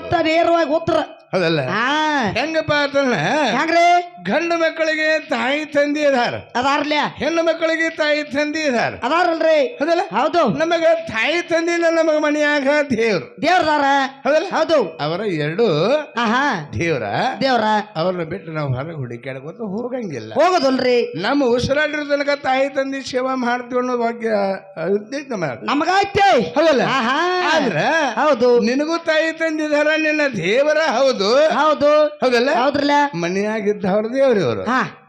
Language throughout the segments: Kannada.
ಒಟ್ಟ ನೇರವಾಗಿ ಉತ್ತರ. ಹೌದಲ್ಲ ಹೆಂಗಪ್ಪ ಅಂತಂದ್ರೆ ಹೆಂಗ್ರಿ? ಗಂಡು ಮಕ್ಕಳಿಗೆ ತಾಯಿ ತಂದೆ ಅದಾರ ಅದಾರ್ಲ. ಹೆಣ್ಣು ಮಕ್ಕಳಿಗೆ ತಾಯಿ ತಂದಿ ಇದಾರ. ಅದಾರಲ್ರಿ. ಹೌದಲ್ಲ ಹೌದು. ನಮಗ ತಾಯಿ ತಂದಿನ ನಮಗ ಮನೆಯಾಗ ದೇವ್ರು. ದೇವ್ರದಾರ. ಹೌದಲ್ಲ ಹೌದು. ಅವರ ಎರಡು ದೇವ್ರ. ದೇವ್ರ. ಅವ್ರನ್ನ ಬಿಟ್ಟು ನಾವು ಹೊರಗೆ ಹುಡುಕಾಡ್ಕೊತ ಹೋಗಂಗಿಲ್ಲ. ಹೋಗೋದಲ್ರಿ. ನಮ್ಮ ಉಸಿರಾಡಿರೋ ತನಕ ತಾಯಿ ತಂದೆ ಸೇವಾ ಮಾಡ್ತೀವಿ ಅನ್ನೋ ಭಾಗ್ಯ ನಮಗೈತೆ ಹೌದಲ್ಲ? ಆದ್ರ ಹೌದು. ನಿನಗೂ ತಾಯಿ ತಂದಿದಾರ ನಿನ್ನ ದೇವರ ಹೌದು. ಹೌದು. ಹೌದಲ್ಲ? ಹೌದ್ರಲ್ಲ? ಮನೆಯಾಗಿದ್ದವ್ರ ದೇವ್ರಿ ಅವರು ಹಾ.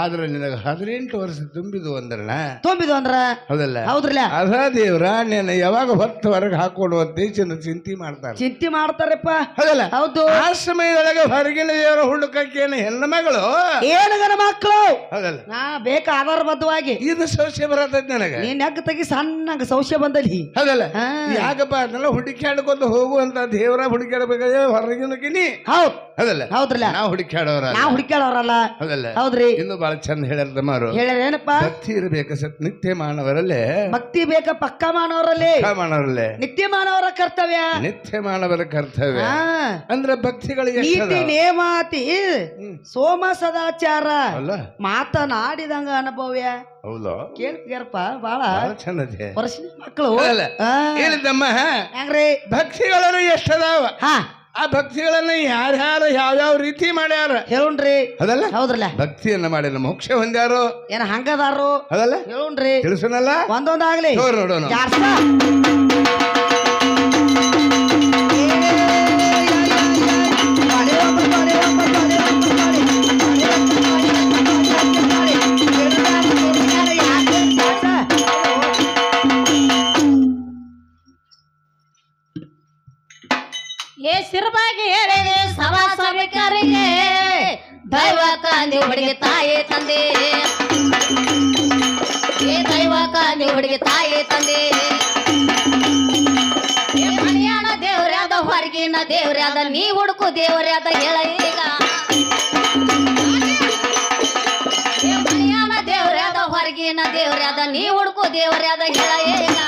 ಆದ್ರೆ ನಿನಗೆ ಹದಿನೆಂಟು ವರ್ಷ ತುಂಬಿದು ಅಂದ್ರಣ ತುಂಬಿದು ಅಂದ್ರ? ಹೌದಲ್ಲ. ಹೌದ್ರಲ್ಲ? ಅದ ದೇವ್ರ ನೀನು ಯಾವಾಗ ಹೊತ್ತು ಹೊರಗೆ ಹಾಕೊಂಡು ಅಂತ ಚಿಂತೆ ಮಾಡ್ತಾರೆ ಚಿಂತೆ ಮಾಡ್ತಾರಪ್ಪ. ಹೌದಲ್ಲ? ಹೌದು. ಆ ಸಮಯದೊಳಗೆ ಹೊರಗಿನ ದೇವರ ಹುಡುಕಕ್ಕೇನು ಹೆಣ್ಣು ಮಗಳು? ಏನು ಗನ ಮಕ್ಕಳು? ಹೌದಲ್ಲ. ನಾ ಬೇಕ ಆಧಾರಬದ್ಧವಾಗಿ ಇದು ಸೌಸ್ಯ ಬರತೈತಿ ನನಗೆ. ನೀನ್ ಯಾಕೆ ತೆಗಿ ಸಣ್ಣ ಸೌಶ್ಯ ಬಂದಲ್ಲಿ ಹೌದಲ್ಲ. ಯಾಕಪ್ಪ ಅದನ್ನೆಲ್ಲ ಹುಡುಕ್ಯಾಡ್ಕೊಂತ ಹೋಗುವಂತ ದೇವರ ಹುಡುಕ್ಯಾಡಬೇಕಾದ್ರೆ ಹೊರಗಿನಕಿನಿ ಹೌದು. ಹೌದಲ್ಲ. ಹೌದ್ರಲ್ಲ. ನಾವು ಹುಡುಕ್ಯಾಡೋರ ನಾವು ಹುಡುಕ್ಯಾಡೋರಲ್ಲ. ಹೌದಲ್ಲ. ಹೌದ್ರಿ. ಇನ್ನು ಬಹಳ ಚಂದ ಹೇಳ್ಯಾರ ತಮ್ಮಾರು. ಹೇಳ್ಯಾರೇನಪ್ಪ ಭಕ್ತಿ ಇರಬೇಕು ಸತ್ ನಿತ್ಯ ಮಾನವರಲ್ಲೇ. ಭಕ್ತಿ ಬೇಕ ಪಕ್ಕ ಮಾನವರಲ್ಲೇ? ಪಕ್ಕ ಮಾನವರಲ್ಲೇ. ನಿತ್ಯ ಮಾನವರ ಕರ್ತವ್ಯ? ನಿತ್ಯ ಮಾನವರ ಕರ್ತವ್ಯ. ಅಂದ್ರೆ ಭಕ್ತಿಗಳಿಗೆ ನೀತಿ ನೇಮಾತಿ. ಸೋಮ ಸದಾಚಾರ. ಅಲ್ಲ. ಮಾತನಾಡಿದಂಗ ಅನುಭವ್ಯ. ಹೌದು? ಕೇಳ್ತೀರಪ್ಪ ಬಾಳ. ಬಹಳ ಚಂದ ವರ್ಷ ಮಕ್ಕಳು ಹೌದಲ್ಲ ಆ, ಭಕ್ತಿಗಳನ್ನು ಎಷ್ಟದಾವ ಹಾ. ಆ ಭಕ್ತಿಗಳನ್ನ ಯಾರ್ಯಾರು ಯಾವ್ಯಾವ ರೀತಿ ಮಾಡ್ಯಾರ? ಹೇಳುಣ್ರಿ. ಅದಲ್ಲ? ಹೌದ್ರಲ್ಲ. ಭಕ್ತಿಯನ್ನ ಮಾಡಿ ಮೋಕ್ಷ ಹೊಂದ್ಯಾರು? ಏನ ಹಂಗದಾರು ಅದಲ್ಲ? ಹೇಳುಣ್ರಿ. ತಿಳಿಸನಲ್ಲ? ಒಂದೊಂದಾಗ್ಲಿ. ನೋಡೋಣ ಕಾಂದಿ ಹುಡುಗಿ ತಾಯಿ ತಂದೆ. ಏ ದೈವಕ ಕಾಂದಿ ಹುಡುಗಿ ತಾಯಿ ತಂದೆ. ಏ ಮನೆಯಾನ ದೇವ್ರ್ಯಾದ, ಹೊರಗಿನ ದೇವ್ರ್ಯಾದ, ನೀ ಹುಡುಕು ದೇವ್ರ್ಯಾದ ಹೇಳ ಈಗ ಮನೆಯಾನ ದೇವ್ರ್ಯಾದ, ಹೊರಗಿನ ದೇವ್ರ್ಯಾದ, ನೀ ಹುಡುಕು ದೇವ್ರ್ಯಾದ ಹೇಳ ಈಗ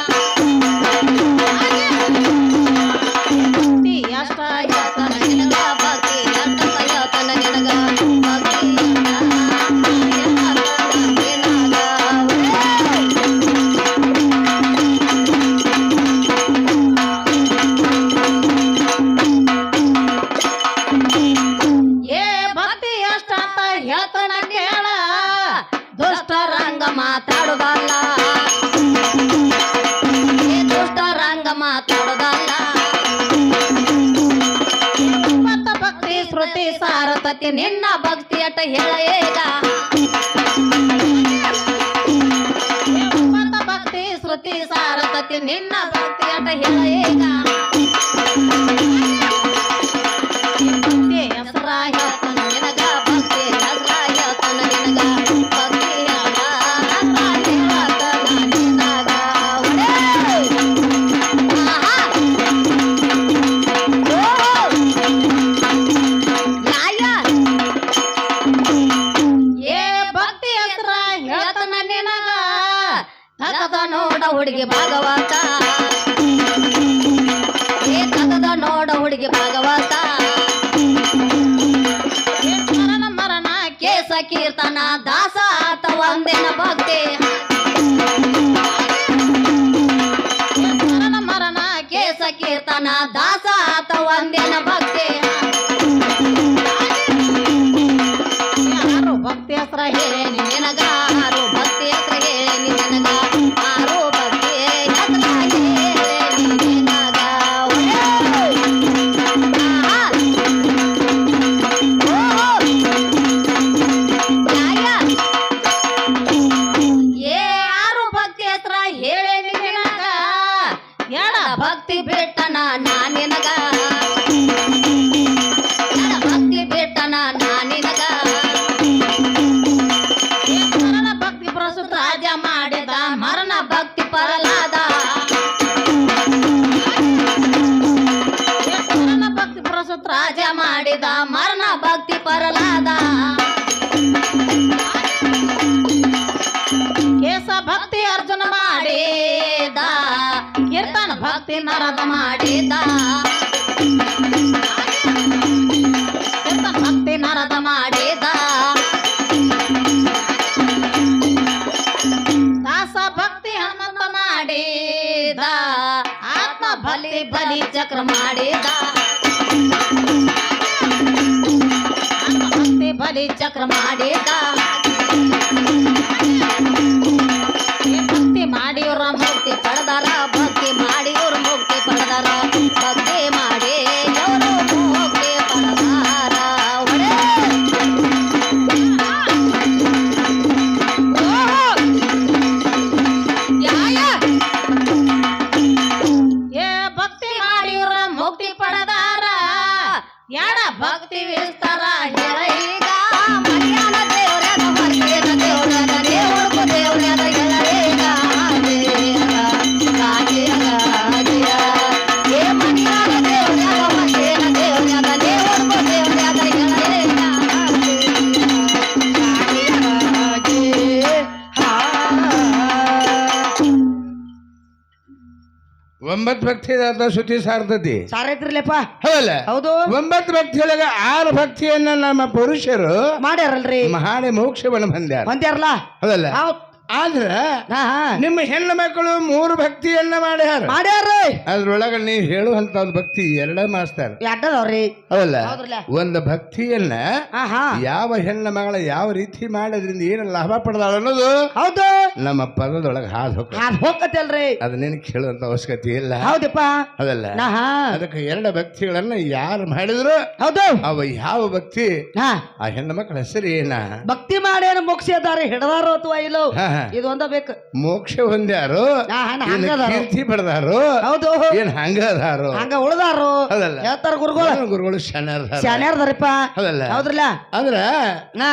ಸಾರತತಿ ನಿನ್ನ ಭಕ್ತಿ ಅಟ ಹೇಳ ಈಗ ಮತ್ತ ಭಕ್ತಿ, ಶ್ರುತಿ ಸಾರತತಿ ನಿನ್ನ ಭಕ್ತಿ ಅಟ ಹೇಳ ಈಗ ಭಾಗವತ. ಏ ತಗದ ನೋಡ ಹುಡುಗಿ ಭಾಗವತ. ಮರಣ ಕೇಸ ಕೀರ್ತನ ದಾಸ ಆತ ಒಂದೇನ ಭಕ್ತಿ. ಮರಣ ಕೇಸ ಕೀರ್ತನ ದಾಸ ಆತ ಒಂದಿನ ಭಕ್ತಿ. ಭಕ್ತಿ ನರದ ಮಾಡಿದ. ಭಕ್ತಿ ನರದ ಮಾಡಿದ. ದಾಸ ಭಕ್ತಿ ಹನುಮಂತ ಮಾಡಿದ. ಆತ್ಮ ಬಲಿ ಬಲಿ ಚಕ್ರ ಮಾಡಿದ. ಆತ್ಮ ಭಕ್ತಿ ಬಲಿ ಚಕ್ರ ಮಾಡಿದ. ಒಂಬತ್ತು ಭಕ್ತಿ ಅದ ಶ್ರುತಿ ಸಾರ್ತತಿ ಸಾರೈತ್ರಿಲೆಪ್ಪ ಹೌದಲ್ಲ? ಹೌದು. ಒಂಬತ್ತು ಭಕ್ತಿಯೊಳಗ ಆರು ಭಕ್ತಿಯನ್ನ ನಮ್ಮ ಪುರುಷರು ಮಾಡ್ಯಾರಲ್ರಿ. ಮಹಾಳೆ ಮೋಕ್ಷವನ್ನು ಬಂದ್ಯಾರ ಬಂದ್ಯಾರಲ್ಲ ಹೌದಲ್ಲ? ಹೌದ್. ಆದ್ರ ನಿಮ್ಮ ಹೆಣ್ಣು ಮಕ್ಕಳು ಮೂರು ಭಕ್ತಿಯನ್ನ ಮಾಡ್ಯಾರ. ಮಾಡ್ಯಾರ ಅದ್ರೊಳಗ ನೀವು ಹೇಳುವಂತ ಭಕ್ತಿ ಎರಡ ಮಾಸ್ತಾರ. ಹೌದಲ್ಲ? ಒಂದು ಭಕ್ತಿಯನ್ನ ಯಾವ ಹೆಣ್ಣ ಮಗಳ ಯಾವ ರೀತಿ ಮಾಡೋದ್ರಿಂದ ಏನು ಲಾಭ ಪಡೆದಾಳ ಅನ್ನೋದು ಹೌದು. ನಮ್ಮ ಪದದೊಳಗೆ ಹಾದು ಹೋಗ ಅದು ಹೋಗತ್ತಲ್ರಿ. ಅದನ್ನೇನು ಕೇಳುವಂತ ಅವಶ್ಯಕತೆ ಇಲ್ಲ. ಹೌದಪ್ಪ. ಅದಲ್ಲ ನಾ ಅದಕ್ಕೆ ಎರಡು ಭಕ್ತಿಗಳನ್ನ ಯಾರು ಮಾಡಿದ್ರು ಹೌದು. ಅವ ಯಾವ ಭಕ್ತಿ? ಆ ಹೆಣ್ಣು ಮಕ್ಕಳ ಹೆಸರು ಏನ ಭಕ್ತಿ ಮಾಡೇನು ಮುಗಿಸಿದಾರೆ ಹಿಡದಾರೋ ಅಥವಾ ಇಲ್ಲೋ. ಇದು ಒಂದ ಬೇಕು. ಮೋಕ್ಷ ಹೊಂದ್ಯಾರು ಕೀರ್ತಿ ಪಡೆದಾರು ಹೌದು. ಏನ್ ಹಂಗ ಅದಾರು. ಹಂಗ ಉಳ್ದಾರು. ಹೇಳ್ತಾರ ಗುರುಗಳು. ಗುರುಗಳು ಶನರ್ದಾರ ಹೌದಲ್ಲ. ಹೌದ್ರಲ್ಲ? ಅಂದ್ರ ಹಾ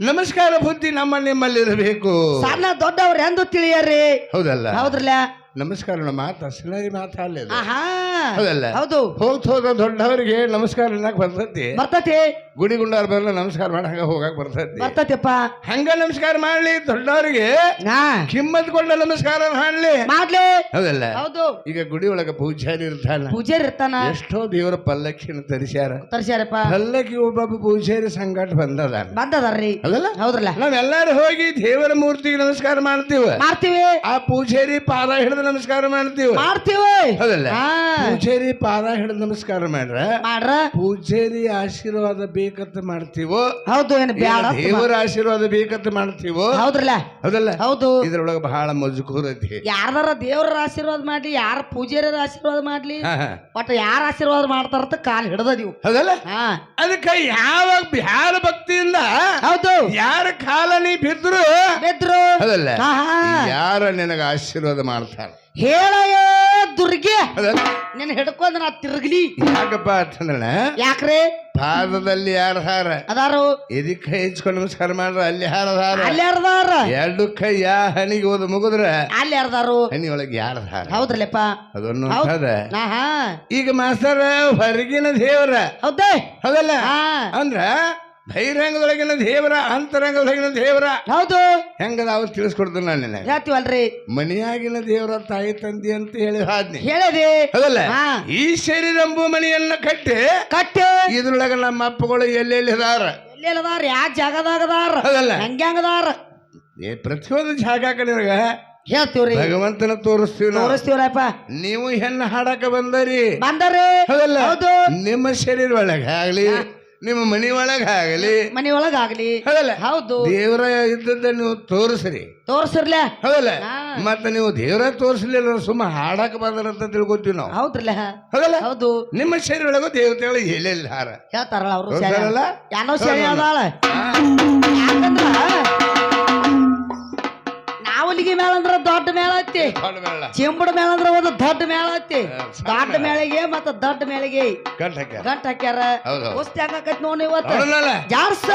ನಮಸ್ಕಾರ ಬುದ್ಧಿ ನಮ್ಮ ನಿಮ್ಮಲ್ಲಿ ಇರಬೇಕು ಸಣ್ಣ ದೊಡ್ಡವ್ರ ಎಂದು ತಿಳಿಯರಿ. ಹೌದಲ್ಲ. ಹೌದ್ರಲ್ಲ? ನಮಸ್ಕಾರ ಮಾತು ಅಸಲಾಗಿ ಮಾತಾಡಲಿ ಅಲ್ಲ ಹೌದಲ್ಲ ಹೌದು. ಹೋಗ್ತ ಹೋದ ದೊಡ್ಡವರಿಗೆ ನಮಸ್ಕಾರ ಅನ್ನಕ್ ಬರ್ತತಿ. ಬರ್ತತಿ. ಗುಡಿ ಗುಂಡಾರ್ ಬರಲ್ಲ ನಮಸ್ಕಾರ ಮಾಡ ಹಂಗ ಹೋಗಕ್ ಬರ್ತತಿ. ಬರ್ತತಿಪ್ಪ. ಹಂಗ ನಮಸ್ಕಾರ ಮಾಡ್ಲಿ ದೊಡ್ಡವರಿಗೆ. ಕಿಮ್ಮತ್ಕೊಂಡ ಕಿಮ್ಮತ್ ಕೊಂಡ ನಮಸ್ಕಾರ ಮಾಡ್ಲಿ. ಮಾಡ್ಲಿ. ಹೌದಲ್ಲ. ಹೌದು. ಈಗ ಗುಡಿ ಒಳಗ ಪೂಜಾರಿ ಇರ್ತಾನ. ಪೂಜಾರಿ ಇರ್ತಾನ. ಎಷ್ಟೋ ದೇವರ ಪಲ್ಲಕ್ಕಿನ ತರಿಸ್ಯಾರ. ತರಿಸ್ಯಾರಪ್ಪ. ಪಲ್ಲಕ್ಕಿ ಒಬ್ಬೊಬ್ಬ ಪೂಜಾರಿ ಸಂಘಟ ಬಂದದ ಬಂದದಾರ್ರಿ. ಹೌದಲ್ಲ. ಹೌದ್ರಲ್ಲ. ನಾವೆಲ್ಲಾರು ಹೋಗಿ ದೇವರ ಮೂರ್ತಿಗೆ ನಮಸ್ಕಾರ ಮಾಡ್ತೀವಿ. ಮಾಡ್ತೀವಿ. ಆ ಪೂಜಾರಿ ಪಾದ ಹಿಡಿದು ನಮಸ್ಕಾರ ಮಾಡ್ತೀವಿ. ಮಾಡ್ತೀವಿ. ಹೌದಲ್ಲ? ಪೂಜಾರಿ ಪಾದ ಹಿಡಿದು ನಮಸ್ಕಾರ ಮಾಡ್ರ? ಮಾಡ್ರ? ಪೂಜಾರಿ ಆಶೀರ್ವಾದ ಬೇಕಂತ ಮಾಡ್ತೀವೋ? ಹೌದು ಏನು ಬ್ಯಾಡ ದೇವರ ಆಶೀರ್ವಾದ ಬೇಕಂತ ಮಾಡ್ತೀವೋ? ಹೌದ್ರಲ್ಲ? ಹೌದಲ್ಲ? ಹೌದು. ಇದ್ರೊಳಗೆ ಬಹಳ ಮಜುಕೂರ್ ಐತಿ. ಯಾರ ದೇವರ ಆಶೀರ್ವಾದ ಮಾಡ್ಲಿ ಯಾರ ಪೂಜಾರಿಯರ ಆಶೀರ್ವಾದ ಮಾಡ್ಲಿ ಒಟ್ಟು ಯಾರ ಆಶೀರ್ವಾದ ಮಾಡ್ತಾರಂತ ಕಾಲ್ ಹಿಡ್ದ ನೀವು. ಹೌದಲ್ಲ? ಹಾ. ಅದಕ್ಕೆ ಯಾವ ಯಾರ ಭಕ್ತಿಯಿಂದ ಹೌದು. ಯಾರ ಕಾಲ ನೀ ಬಿದ್ರು? ಬಿದ್ರು. ಹೌದಲ್ಲ. ಯಾರ ನಿನಗ ಆಶೀರ್ವಾದ ಮಾಡ್ತಾರ? ಹೇಳಯ್ಯ ದುರ್ಗೆ ನಿನ್ನ ನಿನ್ ಹಿಡ್ಕೊಂಡ್ ನಾ ತಿರುಗ್ಲಿ. ಯಾಕಪ್ಪ ಅಂತಂದ್ರೆ ಯಾಕ್ರಿ? ಪಾದದಲ್ಲಿ ಯಾರ ಹಾರ? ಅದಾರು. ಎದಿ ಕೈ ಹೆಚ್ಕೊಂಡು ನಮಸ್ಕಾರ ಮಾಡ್ರ? ಅಲ್ಲಿ ಹಾರದಾರ ಹಾರ. ಅಲ್ಲಿ ಯಾರದಾರ ಎರಡು ಕೈ ಯಾ ಹಣಿಗೆ ಹೋದ ಮುಗಿದ್ರ ಅಲ್ಲಿ ಯಾರದಾರು ಹಣಿ ಒಳಗೆ ಯಾರ ಹಾರ? ಹೌದ್ರಲ್ಲಪ್ಪ. ಅದೊಂದು ಈಗ ಮಾಸ್ತರ ಹೊರಗಿನ ದೇವರ. ಹೌದೇ? ಹೌದಲ್ಲ? ಅಂದ್ರ ಬಹಿರಂಗದೊಳಗಿನ ದೇವರ ಅಂತರಂಗದೊಳಗಿನ ದೇವರ. ಹೌದು ಹೆಂಗದ ಅವ್ರು ತಿಳಿಸ್ಕೊಡ್ತೀನಿ ನಾನು ನಿನಗೆ. ಹೇಳ್ತೀವಲ್ರಿ ಮನೆಯಾಗಿನ ದೇವರ ತಾಯಿ ತಂದೆ ಅಂತ ಹೇಳಿ ಹಾದ್ನಿ. ಹೇಳದೆ? ಹೌದಲ್ಲ? ಈ ಈ ಶರೀರಂಬು ಮನೆಯನ್ನ ಕಟ್ಟಿ ಕಟ್ಟಿ? ಇದ್ರೊಳಗ ನಮ್ಮ ಅಪ್ಪಗಳು ಎಲ್ಲೆಲ್ಲಿ ಅದಾರ? ಎಲ್ಲೆಲ್ಲಿ ಅದಾರ? ಯಾವ ಜಾಗದಾಗದಾರ ಹೌದಲ್ಲ? ಹೆಂಗ್ಯಾಂಗದಾರ ಏ ಪ್ರತಿಯೊಂದು ಜಾಗ ಕಡೆಗ ಹೇಳ್ತೀವ್ರಿ. ಭಗವಂತನ ತೋರಿಸ್ತೀವಿ ತೋರಿಸ್ತೀವ್ರಪ್ಪ. ನೀವು ಹೆಣ್ಣು ಹಾಡಕ ಬಂದರಿ. ಬಂದರಿ. ಹೌದಲ್ಲ? ಹೌದು. ನಿಮ್ಮ ಶರೀರ ಒಳಗೆ ಆಗ್ಲಿ ನಿಮ್ಮ ಮನಿ ಒಳಗ ಆಗಲಿ ಮನಿ ಒಳಗಾಗ್ಲಿ. ಹೌದಲ್ಲ? ಹೌದು. ದೇವರ ಇದ್ದದ್ದ ನೀವು ತೋರಿಸ್ರಿ. ತೋರ್ಸಿರ್ಲ? ಹೌದಲ್ಲ. ಮತ್ತೆ ನೀವು ದೇವರ ತೋರಿಸ್ಲಿಲ್ಲ ಸುಮ್ಮ ಹಾಡಕ್ ಬಂದ್ರಂತ ತಿಳ್ಕೊತೀವಿ ನಾವು. ಹೌದ್ರಲ್ಲ? ಹೌದಲ್ಲ? ಹೌದು. ನಿಮ್ಮ ಶರೀರ ಒಳಗೂ ದೇವತೆಗಳು ಎಲ್ಲೆಲ್ಲಿ ಹಾರ. ಹೇಳ್ತಾರಲ್ಲ ಅವರು? ಯಾನೋ ಸರಿ ಅದಾಳ. ಯಾಕಂದ್ರ ನಾವಲಿಗೆ ಮೇಳ ಅಂದ್ರ ದೊಡ್ಡ ಮೇಳ ಐತಿ ದೊಡ್ಡ ಮೇಳ. ಚಿಂಬಡ ಮೇಳ ಅಂದ್ರ ಒಂದು ದೊಡ್ಡ ಮೇಳ ಐತಿ ದೊಡ್ಡ ಮೇಳ. ಮೇಳಿಗೆ ಮತ್ತ ದೊಡ್ಡ ಮೇಳಿಗೆ ಗಂಟ್ ಹಾಕ್ಯಾರ. ಗಂಟ್ ಹಾಕ್ಯಾರ. ಕುಸ್ತಿ ಹಂಗಾಕೈತಿ ನೋಡಿ ಇವತ್ತು? ಜಾರ್ಸ